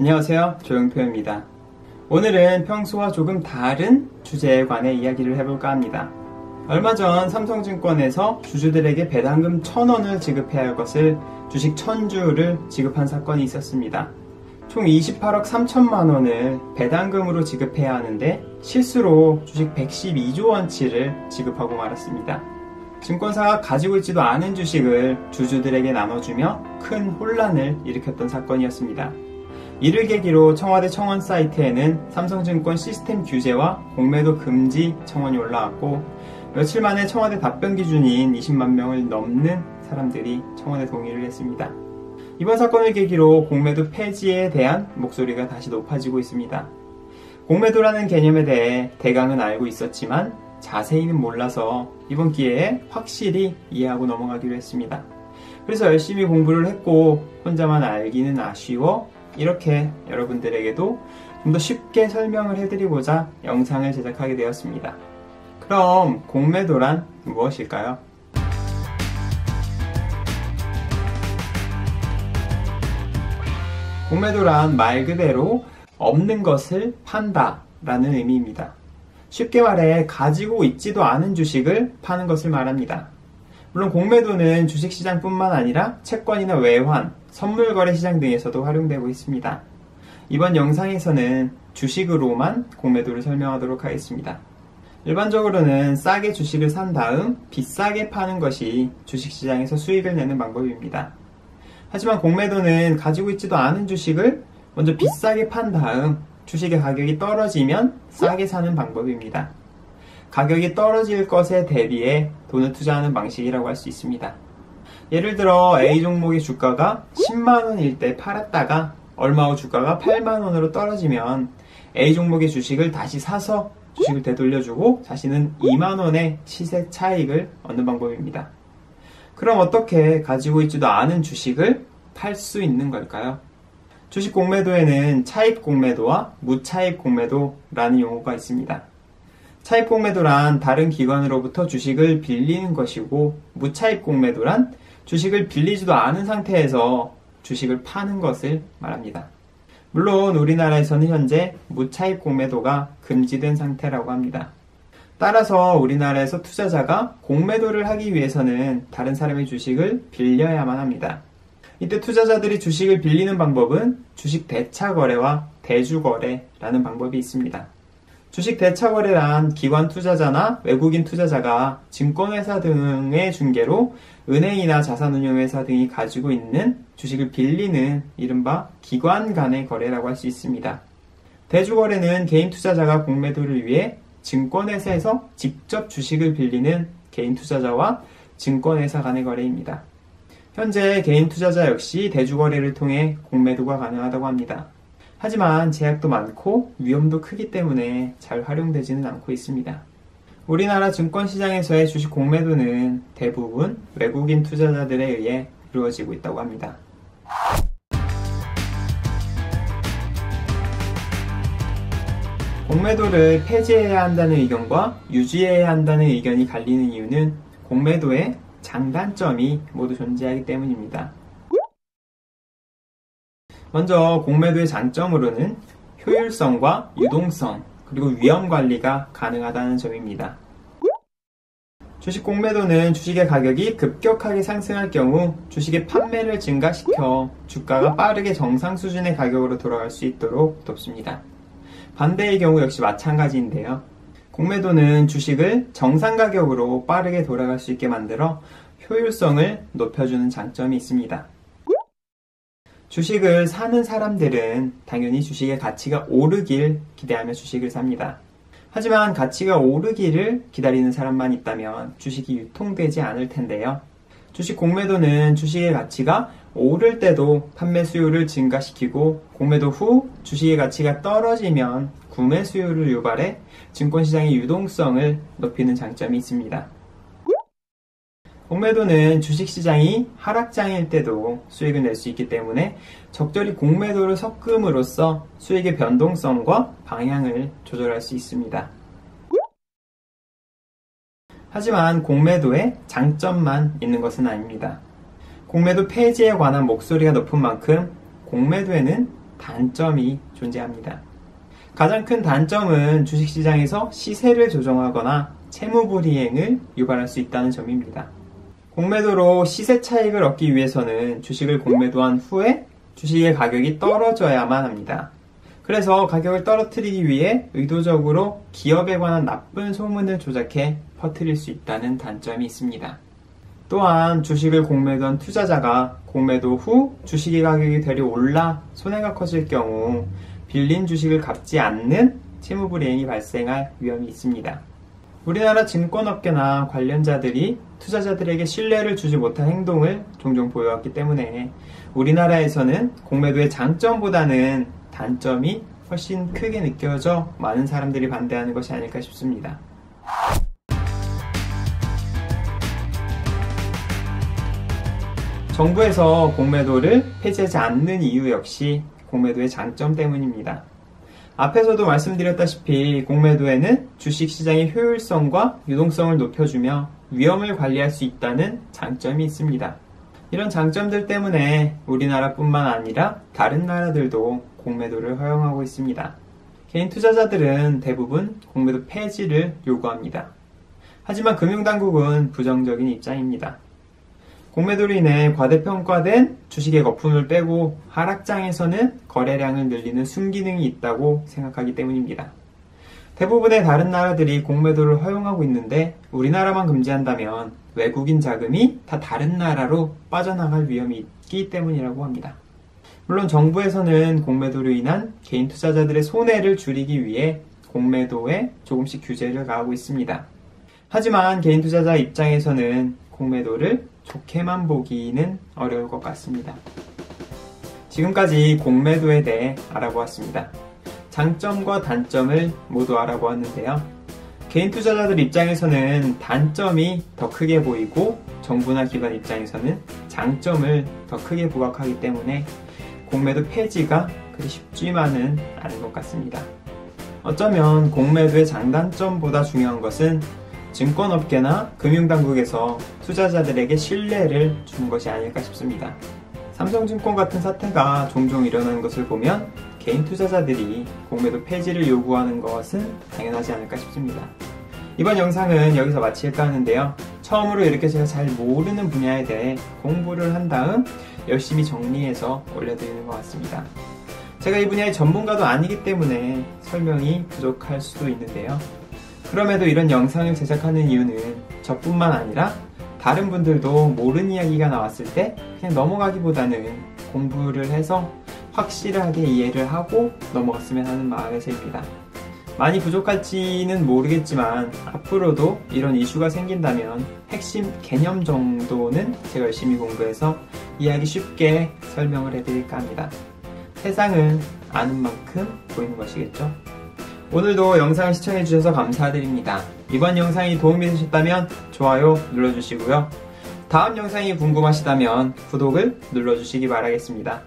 안녕하세요. 조영표입니다. 오늘은 평소와 조금 다른 주제에 관해 이야기를 해볼까 합니다. 얼마 전 삼성증권에서 주주들에게 배당금 1000원을 지급해야 할 것을 주식 1000주를 지급한 사건이 있었습니다. 총 28억 3천만 원을 배당금으로 지급해야 하는데 실수로 주식 112조 원치를 지급하고 말았습니다. 증권사가 가지고 있지도 않은 주식을 주주들에게 나눠주며 큰 혼란을 일으켰던 사건이었습니다. 이를 계기로 청와대 청원 사이트에는 삼성증권 시스템 규제와 공매도 금지 청원이 올라왔고 며칠 만에 청와대 답변 기준인 20만 명을 넘는 사람들이 청원에 동의를 했습니다. 이번 사건을 계기로 공매도 폐지에 대한 목소리가 다시 높아지고 있습니다. 공매도라는 개념에 대해 대강은 알고 있었지만 자세히는 몰라서 이번 기회에 확실히 이해하고 넘어가기로 했습니다. 그래서 열심히 공부를 했고 혼자만 알기는 아쉬워 이렇게 여러분들에게도 좀 더 쉽게 설명을 해드리고자 영상을 제작하게 되었습니다. 그럼 공매도란 무엇일까요? 공매도란 말 그대로 없는 것을 판다 라는 의미입니다. 쉽게 말해 가지고 있지도 않은 주식을 파는 것을 말합니다. 물론 공매도는 주식시장뿐만 아니라 채권이나 외환, 선물거래 시장 등에서도 활용되고 있습니다. 이번 영상에서는 주식으로만 공매도를 설명하도록 하겠습니다. 일반적으로는 싸게 주식을 산 다음 비싸게 파는 것이 주식시장에서 수익을 내는 방법입니다. 하지만 공매도는 가지고 있지도 않은 주식을 먼저 비싸게 판 다음 주식의 가격이 떨어지면 싸게 사는 방법입니다. 가격이 떨어질 것에 대비해 돈을 투자하는 방식이라고 할 수 있습니다. 예를 들어 A 종목의 주가가 10만원일 때 팔았다가 얼마 후 주가가 8만원으로 떨어지면 A 종목의 주식을 다시 사서 주식을 되돌려주고 자신은 2만원의 시세 차익을 얻는 방법입니다. 그럼 어떻게 가지고 있지도 않은 주식을 팔 수 있는 걸까요? 주식 공매도에는 차입 공매도와 무차입 공매도라는 용어가 있습니다. 차입 공매도란 다른 기관으로부터 주식을 빌리는 것이고 무차입 공매도란 주식을 빌리지도 않은 상태에서 주식을 파는 것을 말합니다. 물론 우리나라에서는 현재 무차입 공매도가 금지된 상태라고 합니다. 따라서 우리나라에서 투자자가 공매도를 하기 위해서는 다른 사람의 주식을 빌려야만 합니다. 이때 투자자들이 주식을 빌리는 방법은 주식 대차 거래와 대주 거래라는 방법이 있습니다. 주식 대차 거래란 기관 투자자나 외국인 투자자가 증권회사 등의 중개로 은행이나 자산운용회사 등이 가지고 있는 주식을 빌리는 이른바 기관 간의 거래라고 할 수 있습니다. 대주 거래는 개인 투자자가 공매도를 위해 증권회사에서 직접 주식을 빌리는 개인 투자자와 증권회사 간의 거래입니다. 현재 개인 투자자 역시 대주거래를 통해 공매도가 가능하다고 합니다. 하지만 제약도 많고 위험도 크기 때문에 잘 활용되지는 않고 있습니다. 우리나라 증권시장에서의 주식 공매도는 대부분 외국인 투자자들에 의해 이루어지고 있다고 합니다. 공매도를 폐지해야 한다는 의견과 유지해야 한다는 의견이 갈리는 이유는 공매도의 장단점이 모두 존재하기 때문입니다. 먼저 공매도의 장점으로는 효율성과 유동성 그리고 위험 관리가 가능하다는 점입니다. 주식 공매도는 주식의 가격이 급격하게 상승할 경우 주식의 판매를 증가시켜 주가가 빠르게 정상 수준의 가격으로 돌아갈 수 있도록 돕습니다. 반대의 경우 역시 마찬가지인데요. 공매도는 주식을 정상 가격으로 빠르게 돌아갈 수 있게 만들어 효율성을 높여주는 장점이 있습니다. 주식을 사는 사람들은 당연히 주식의 가치가 오르길 기대하며 주식을 삽니다. 하지만 가치가 오르기를 기다리는 사람만 있다면 주식이 유통되지 않을 텐데요. 주식 공매도는 주식의 가치가 오를 때도 판매 수요를 증가시키고 공매도 후 주식의 가치가 떨어지면 구매 수요를 유발해 증권시장의 유동성을 높이는 장점이 있습니다. 공매도는 주식시장이 하락장일 때도 수익을 낼 수 있기 때문에 적절히 공매도를 섞음으로써 수익의 변동성과 방향을 조절할 수 있습니다. 하지만 공매도에 장점만 있는 것은 아닙니다. 공매도 폐지에 관한 목소리가 높은 만큼 공매도에는 단점이 존재합니다. 가장 큰 단점은 주식시장에서 시세를 조정하거나 채무불이행을 유발할 수 있다는 점입니다. 공매도로 시세 차익을 얻기 위해서는 주식을 공매도한 후에 주식의 가격이 떨어져야만 합니다. 그래서 가격을 떨어뜨리기 위해 의도적으로 기업에 관한 나쁜 소문을 조작해 퍼뜨릴 수 있다는 단점이 있습니다. 또한 주식을 공매도한 투자자가 공매도 후 주식의 가격이 되려 올라 손해가 커질 경우 빌린 주식을 갚지 않는 채무불이행이 발생할 위험이 있습니다. 우리나라 증권업계나 관련자들이 투자자들에게 신뢰를 주지 못한 행동을 종종 보여왔기 때문에 우리나라에서는 공매도의 장점보다는 단점이 훨씬 크게 느껴져 많은 사람들이 반대하는 것이 아닐까 싶습니다. 정부에서 공매도를 폐지하지 않는 이유 역시 공매도의 장점 때문입니다. 앞에서도 말씀드렸다시피 공매도에는 주식시장의 효율성과 유동성을 높여주며 위험을 관리할 수 있다는 장점이 있습니다. 이런 장점들 때문에 우리나라뿐만 아니라 다른 나라들도 공매도를 허용하고 있습니다. 개인 투자자들은 대부분 공매도 폐지를 요구합니다. 하지만 금융당국은 부정적인 입장입니다. 공매도로 인해 과대평가된 주식의 거품을 빼고 하락장에서는 거래량을 늘리는 순기능이 있다고 생각하기 때문입니다. 대부분의 다른 나라들이 공매도를 허용하고 있는데 우리나라만 금지한다면 외국인 자금이 다 다른 나라로 빠져나갈 위험이 있기 때문이라고 합니다. 물론 정부에서는 공매도로 인한 개인 투자자들의 손해를 줄이기 위해 공매도에 조금씩 규제를 가하고 있습니다. 하지만 개인 투자자 입장에서는 공매도를 좋게만 보기는 어려울 것 같습니다. 지금까지 공매도에 대해 알아보았습니다. 장점과 단점을 모두 알아보았는데요. 개인 투자자들 입장에서는 단점이 더 크게 보이고 정부나 기관 입장에서는 장점을 더 크게 부각하기 때문에 공매도 폐지가 그리 쉽지만은 않은 것 같습니다. 어쩌면 공매도의 장단점보다 중요한 것은 증권업계나 금융당국에서 투자자들에게 신뢰를 주는 것이 아닐까 싶습니다. 삼성증권 같은 사태가 종종 일어나는 것을 보면 개인 투자자들이 공매도 폐지를 요구하는 것은 당연하지 않을까 싶습니다. 이번 영상은 여기서 마칠까 하는데요. 처음으로 이렇게 제가 잘 모르는 분야에 대해 공부를 한 다음 열심히 정리해서 올려드리는 것 같습니다. 제가 이 분야의 전문가도 아니기 때문에 설명이 부족할 수도 있는데요. 그럼에도 이런 영상을 제작하는 이유는 저뿐만 아니라 다른 분들도 모르는 이야기가 나왔을 때 그냥 넘어가기보다는 공부를 해서 확실하게 이해를 하고 넘어갔으면 하는 마음에서입니다. 많이 부족할지는 모르겠지만 앞으로도 이런 이슈가 생긴다면 핵심 개념 정도는 제가 열심히 공부해서 이해하기 쉽게 설명을 해드릴까 합니다. 세상은 아는 만큼 보이는 것이겠죠? 오늘도 영상 시청해주셔서 감사드립니다. 이번 영상이 도움이 되셨다면 좋아요 눌러주시고요. 다음 영상이 궁금하시다면 구독을 눌러주시기 바라겠습니다.